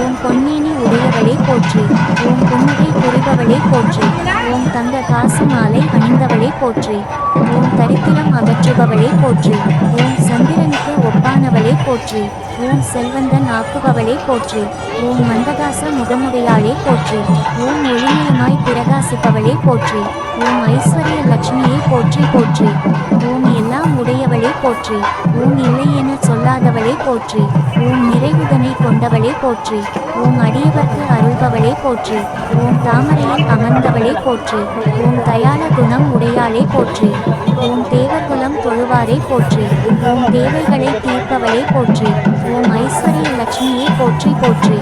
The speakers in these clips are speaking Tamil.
ஓம் பொன்னினி உடையவளே போற்றி. ஓம் புன்னகை புரிபவளே போற்றி. ஓம் தங்க காசு மாலை அணிந்தவளே போற்றி. ஓம் தரித்திரம் அகற்றுபவளே போற்றி. ஓம் சந்திரனுக்கு ஒப்பானவளே போற்றி. ஓம் செல்வந்தன் ஆக்குபவளே போற்றி. ஓம் மந்தகாச முகமுடையாளே போற்றி. ஓம் ஒளிமயமாய் பிரகாசிப்பவளே போற்றி. ஓம் ஐஸ்வர்ய லட்சுமியை போற்றி போற்றி. ஓம் எல்லாம் உடையவளே போற்றி. ஓம் இல்லை என சொல்லாதவளே போற்றி. ஓம் நிறைவுதனை கொண்டவளே போற்றி. ஓம் அடியவர்க்கு அருள்பவளே போற்றி. ஓம் தாமரையில் அமர்ந்தவளே போற்றி. ஓம் தயால குணம் உடையாளே போற்றி. ஓம் தேவகுலம் தொழுவாரே போற்றி. தேவைகளை தீர்ப்பவளே போற்றி. ஓம் ஐஸ்வர்ய லட்சுமியை போற்றி போற்றி.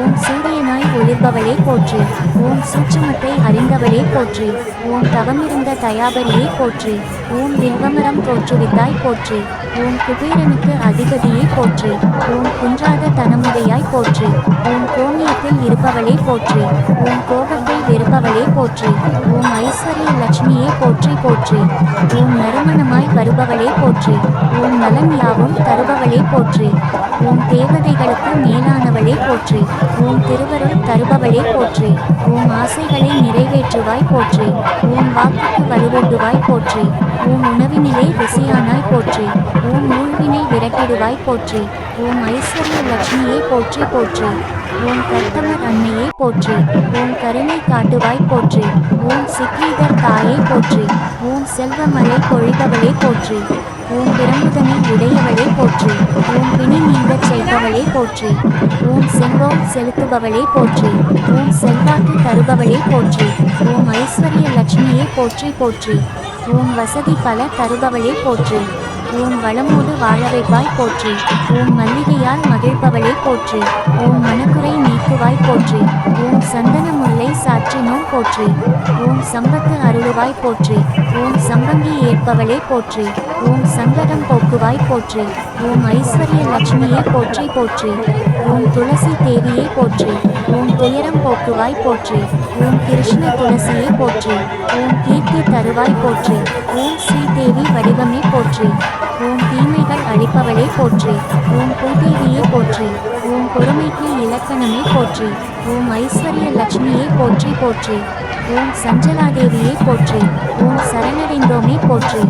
ஓம் சூரியனாய் ஒளிர்பவளே போற்றி. ஓம் சூட்சுமத்தை அறிந்தவளே போற்றி. ஓம் தவமிருந்த தயாபரியை போற்றி. ஓம் வில்வமரம் தோற்றுவித்தாய் போற்றி. ஓம் குபேரனுக்கு அதிபதியை போற்றி. ஓம் குன்றாத தனமுடையாய் போற்றி. ஓம் கோமியத்தில் இருப்பவளே போற்றி. ஓம் கோபத்தில் வெறுப்பவளே போற்றி. ஓம் ஐஸ்வர்ய லட்சுமியே போற்றி போற்றி. ஓம் நறுமணமாய் வருபவளே போற்றி. ஓம் நலன் யாவும் தருபவளே போற்றி. ஓம் தேவதைகளுக்கு மேலானவளே போற்றி. ஓம் திருவருள் தருபவளே போற்றி. ஓம் ஆசைகளை நிறைவேற்றுவாய் போற்றி. ஓம் வாக்குக்கு வலுவூட்டுவாய் போற்றி. ஓம் உணவினிலே ருசியானாய் போற்றி. திருவாய் போற்றி ஓம் ஐஸ்வர்ய லட்சுமியை போற்றி போற்றி ஓம் கர்த்தமர் அன்னையை போற்றி ஓம் கருணை காட்டுவாய் போற்றி ஓம் சிக்ரீதர் தாயை போற்றி ஓம் செல்வமலை பொழிபவளே போற்றி ஓம் பிரமுதனை உடையவளே போற்றி ஓம் பிணி நீங்க செய்பவளே போற்றி ஓம் செல்வம் செலுத்துபவளே போற்றி ஓம் செல்வாக்கு தருபவளே போற்றி ஓம் ஐஸ்வர்ய லட்சுமியை போற்றி போற்றி ஓம் வசதி பல தருபவளே போற்றி ஓம் வளமோடு வாழ வைப்பாய் போற்றி. ஓம் மல்லிகையால் மகிழ்பவளே போற்றி. ஓம் மனக்குறை நீக்குவாய் போற்றி. ஓம் சந்தன முல்லை சாற்றினோம் போற்றி. ஓம் சம்பத்து அருளுவாய் போற்றி. ஓம் சம்பங்கி ஏற்பவளே போற்றி. ஓம் சங்கடம் போக்குவாய் போற்றி. ஓம் ஐஸ்வர்ய லட்சுமியே போற்றி போற்றி. ஓம் துளசி தேவியே போற்றி. ஓம் துயரம் போக்குவாய் போற்றி. ஓம் கிருஷ்ண துளசியை போற்றி. ஓம் கீர்த்தி தருவாய் போற்றி. ஓம் ஸ்ரீதேவி வடிவமே போற்றி. ஓம் தீமைகள் அழிப்பவளே போற்றி. ஓம் பூதேவியை போற்றி. ஓம் பொறுமைக்கு இலக்கணமே போற்றி. ஓம் ஐஸ்வர்ய லட்சுமியை போற்றி போற்றி. ஓம் சஞ்சலாதேவியை போற்றி. ஓம் சரணடைந்தோமே போற்றி.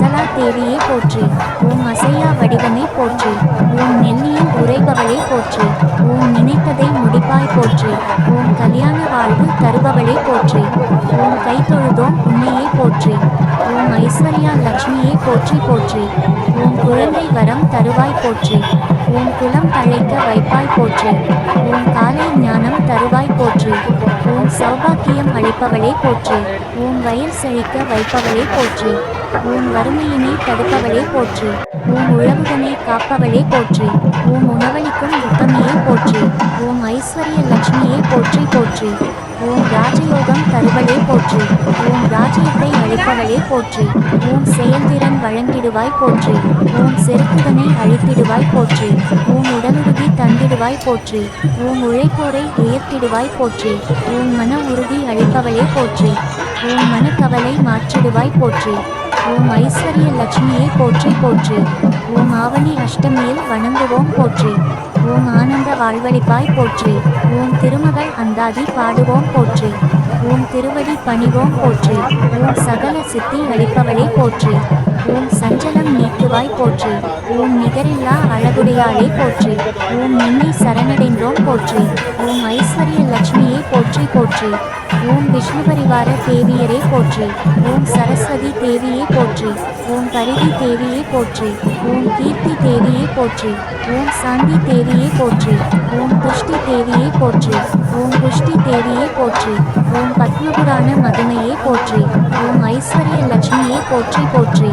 அசலா தேவியே போற்றி. ஓம் அசையா வடிவமே போற்றி. ஓம் நெல்லியில் உரைபவளே போற்றி. ஓம் நினைத்ததை முடிப்பாய் போற்றி. ஓம் கல்யாண வாழ்வு தருபவளே போற்றி. ஓம் கைத்தொழுதோம் உன்னையே போற்றி. ஓம் ஐஸ்வர்யா லட்சுமியே போற்றி போற்றி. ஓம் குழந்தை வரம் தருவாய் போற்றி. ஓம் குலம் தழைக்க வைப்பாய் போற்றி. ஓம் காலை ஞானம் தருவாய் வைப்பவளே போற்று உன் ஓம் வயல் செழிக்க வைப்பவளே போற்று உன் வறுமையினை தடுப்பவளே போற்று உன் உழவுதனை காப்பவளே போற்று உன் உணவளிக்கும் உத்தமையை போற்று உன் ஐஸ்வர்ய லட்சுமியை போற்றி போற்று ஓம் ராஜயோகம் தருவளே போற்றி ஓம் ராஜ்யத்தை அழிப்பவளே போற்றி ஓம் செயல்திறன் வழங்கிடுவாய் போற்றி ஓம் செருக்குதனை அழித்திடுவாய் போற்றி ஓம் உடலுறுதி தந்திடுவாய் போற்றி. உன் உழைப்போரை உயர்த்திடுவாய் போற்றி. உன் மன உறுதி அளிப்பவளே போற்றி. உன் மனக்கவலை மாற்றிடுவாய் போற்றி. ஓம் ஐஸ்வர்ய லட்சுமியை போற்றி போற்றி. ஓம் ஆவணி அஷ்டமியில் வணங்குவோம் போற்றி. ஓம் ஆனந்த வாழ்வழிப்பாய் போற்றி. ஓம் திருமகள் அந்தாதி பாடுவோம் போற்றி. ஓம் திருவடி பணிவோம் போற்றி ஓம் சகல சித்தி அளிப்பவளே போற்றி ஓம் சஞ்சலம் நீக்குவாய் போற்றி ஓம் நிகரில்லா அழகுடையாளே போற்றி ஓம் நின்னை சரணடைந்தோம் போற்றி ஓம் ஐஸ்வர்ய லட்சுமியை போற்றி போற்றி ஓம் விஷ்ணு பரிவார தேவியரே போற்றி ஓம் சரஸ்வதி தேவியே போற்றி ஓம் பரிதி தேவியே போற்றி ஓம் கீர்த்தி தேவியே போற்றி ஓம் சாந்தி தேவியே போற்றி ஓம் புஷ்டி தேவியே போற்றி ஓம் புஷ்டி தேவியை போற்றி. ஓம் பத்மபுராண மதுமையை போற்றி. ஓம் ஐஸ்வர்ய லட்சுமியை போற்றி போற்றி.